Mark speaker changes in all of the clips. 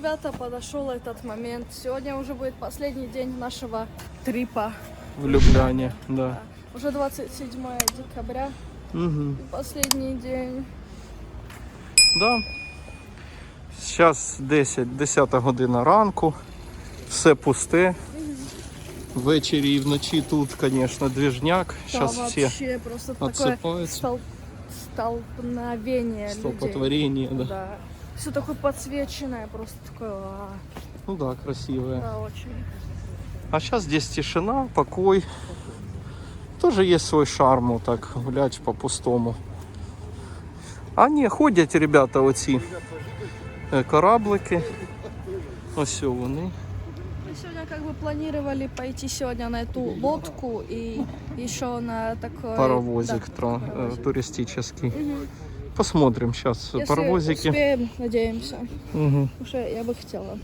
Speaker 1: ребята, подошел этот момент. Сегодня уже будет последний день нашего трипа.
Speaker 2: В Любляні, да.
Speaker 1: Уже 27 декабря.
Speaker 2: Угу.
Speaker 1: и Последний день.
Speaker 2: Да. Зараз 10, 10 година ранку. Все пусте. Ввечері і вночі тут, звісно, двіжняк.
Speaker 1: Да,
Speaker 2: Зараз всі
Speaker 1: вообще просто такое
Speaker 2: отсипаються.
Speaker 1: стол- столкновение людей.
Speaker 2: Столпотворення, да.
Speaker 1: Да. Все такое подсвеченное, просто такое, а,
Speaker 2: Ну да, красиве.
Speaker 1: да, очень.
Speaker 2: А сейчас здесь тишина, покой. Тоже есть свой шарм, вот так гулять по-пустому. А ні, ходять ребята оці е, кораблики. Ось вони.
Speaker 1: Мы сегодня как бы планировали пойти сегодня на эту лодку и еще на такой...
Speaker 2: Паровозик
Speaker 1: да,
Speaker 2: э,
Speaker 1: паровозик.
Speaker 2: туристический.
Speaker 1: Мгм
Speaker 2: Посмотрим сейчас
Speaker 1: Если
Speaker 2: паровозики.
Speaker 1: успеем, надеемся.
Speaker 2: Угу.
Speaker 1: Уже я бы хотела.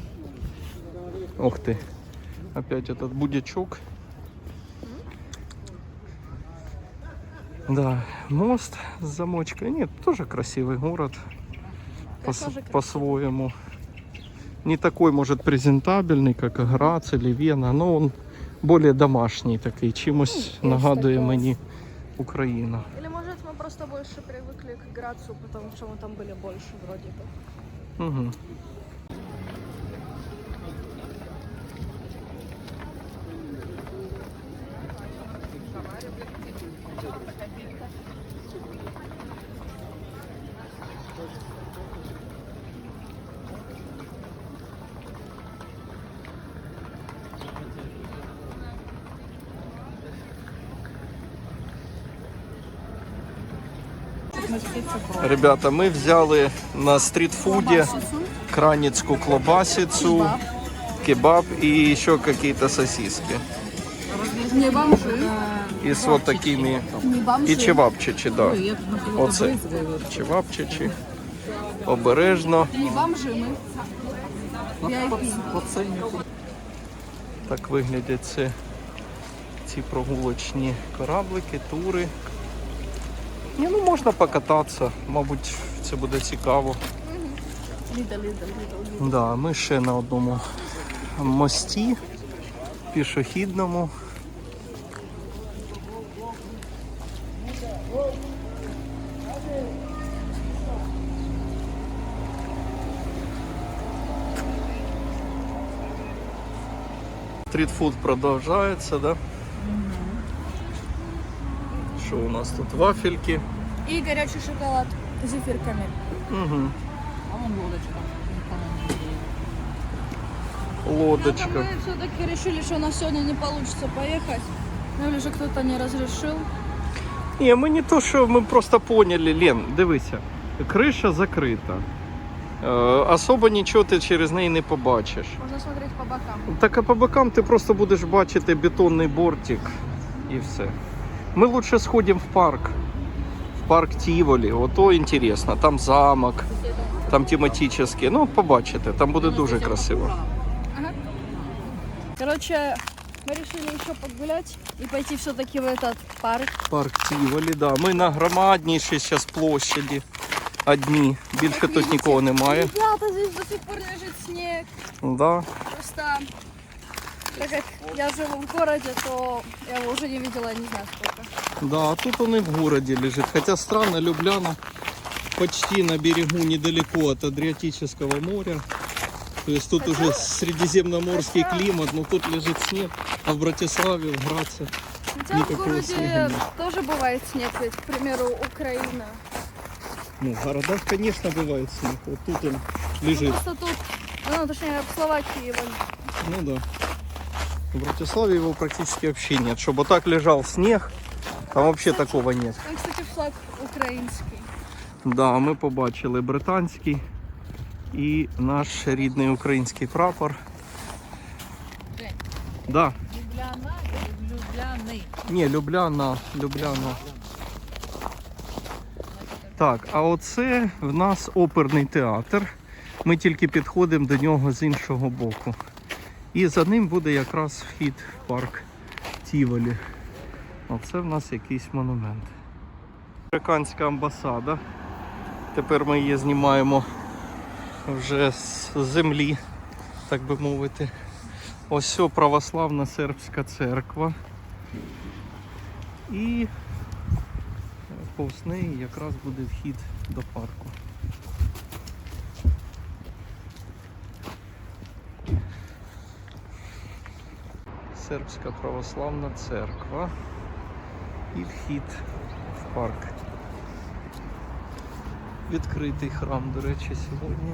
Speaker 2: Ух ты. Опять этот будячок. Да, мост с замочкой. Нет, тоже красивый город. Пос-
Speaker 1: тоже красивый.
Speaker 2: по-своему. Не такой, может, презентабельный, как Грац или Вена, но он более домашний такий, чимось
Speaker 1: Ну,
Speaker 2: нагадує
Speaker 1: така.
Speaker 2: мені Україна.
Speaker 1: Или может мы просто больше привыкли к Грацу, потому что мы там были больше вроде бы.
Speaker 2: Угу. Ребята, ми взяли на стрітфуді краницкую колбасицу, кебаб и еще какие-то сосиски.
Speaker 1: Не бомжи,
Speaker 2: И с вот такими, и чевапчичі, да. Оце чевапчичі. Обережно.
Speaker 1: Не бомжи мы.
Speaker 2: Так виглядять це, ці прогулочні кораблики, тури. Ні, ну можна покататися, мабуть, це буде цікаво.
Speaker 1: Лида, Лида, Лида.
Speaker 2: Да, ми ще на одному мості пішохідному. Стрітфуд продовжується, да? Що у нас тут? Вафельки.
Speaker 1: И горячий шоколад с зефирками.
Speaker 2: Угу.
Speaker 3: А вон лодочка.
Speaker 2: Лодочка.
Speaker 1: Мы все-таки решили, что у нас сегодня не получится поехать. Ну или же кто-то не разрешил.
Speaker 2: Ні, ми не то, що ми просто поняли, Лен, дивися, криша закрита. Е, особо нічого ти через неї не побачиш.
Speaker 1: Можно смотреть по бокам.
Speaker 2: Так а по бокам ти просто будеш бачити бетонний бортик і все. Ми лучше сходимо в парк. В парк Тіволі, ото інтересно. Там замок, там тематичний. Ну, побачите, там буде дуже красиво.
Speaker 1: Короче, мы решили еще погулять и пойти все-таки в этот парк.
Speaker 2: Парк Тіволі, да. Ми на громаднішій зараз площаді. Одні. Більше тут нікого немає.
Speaker 1: Ребята, здесь до сих пор лежит снег.
Speaker 2: Да.
Speaker 1: Просто, так как я живу в городе, то я его уже не видела, не знаю сколько.
Speaker 2: Да, а тут он и в городе лежит. Хотя странно, Любляна почти на берегу недалеко от Адриатического моря. То есть тут
Speaker 1: Хотя-
Speaker 2: уже средиземноморский
Speaker 1: хотя-
Speaker 2: климат, но тут лежит снег. А в Братиславе, в Граце.
Speaker 1: Хотя в
Speaker 2: Никакого
Speaker 1: городе
Speaker 2: снега нет.
Speaker 1: тоже бывает снег, ведь, к примеру, Украина.
Speaker 2: Ну, в городах, конечно, бывает снег. Вот тут он
Speaker 1: Ну,
Speaker 2: лежит.
Speaker 1: просто тут, ну, точнее, в Словакии его
Speaker 2: Ну да. В Братиславе его практически вообще нет. Чтобы вот так лежал снег, там вообще такого нет.
Speaker 1: Там, кстати, флаг украинский.
Speaker 2: Да, ми побачили британський і наш рідний український прапор.
Speaker 3: Жень.
Speaker 2: Да.
Speaker 3: Любляна или Любляны?
Speaker 2: Ні, Любляна, Любляна. Так, а оце в нас оперний театр. Ми тільки підходимо до нього з іншого боку. І за ним буде якраз вхід в парк Тіволі. Оце в нас якийсь монумент. Американська амбасада. Тепер ми її знімаємо вже з землі, так би мовити. Ось православна сербська церква. І повз неї якраз буде вхід до парку. Сербська православна церква і вхід в парк. Відкритий храм, до речі, сьогодні.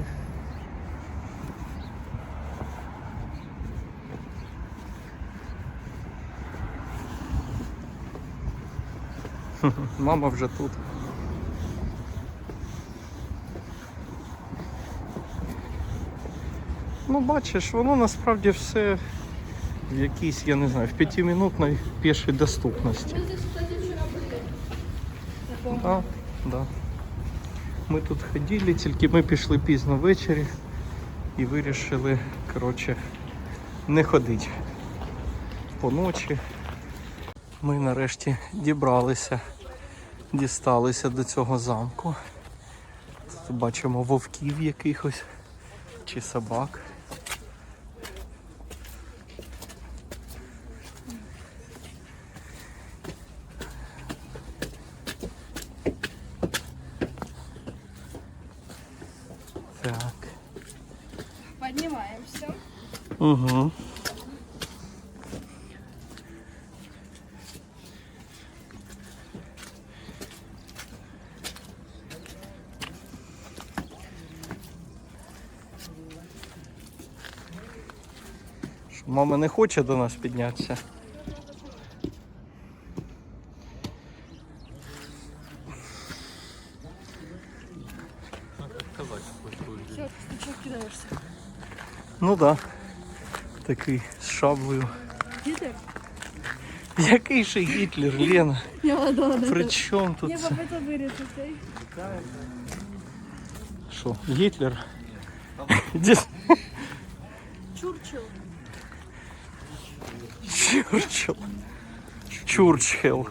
Speaker 2: Мама вже тут. Ну, бачиш, воно насправді все в якійсь, я не знаю, в п'ятиминутній пішій доступності. Да, да. Ми тут ходили, тільки ми пішли пізно ввечері і вирішили, коротше, не ходити по ночі. Ми нарешті дібралися, дісталися до цього замку. Тут бачимо вовків якихось чи собак. Так.
Speaker 1: Поднимаемся.
Speaker 2: Угу. Мама не хоче до нас піднятися. Ну. Да. Такий з шаблею.
Speaker 1: Гітлер?
Speaker 2: Який ще Гітлер, Лена?
Speaker 1: Я ладно.
Speaker 2: При чому тут?
Speaker 1: Я попитав вирішити.
Speaker 2: Що, Гітлер?
Speaker 1: Чурчил.
Speaker 2: Чурчил. Чурчхел.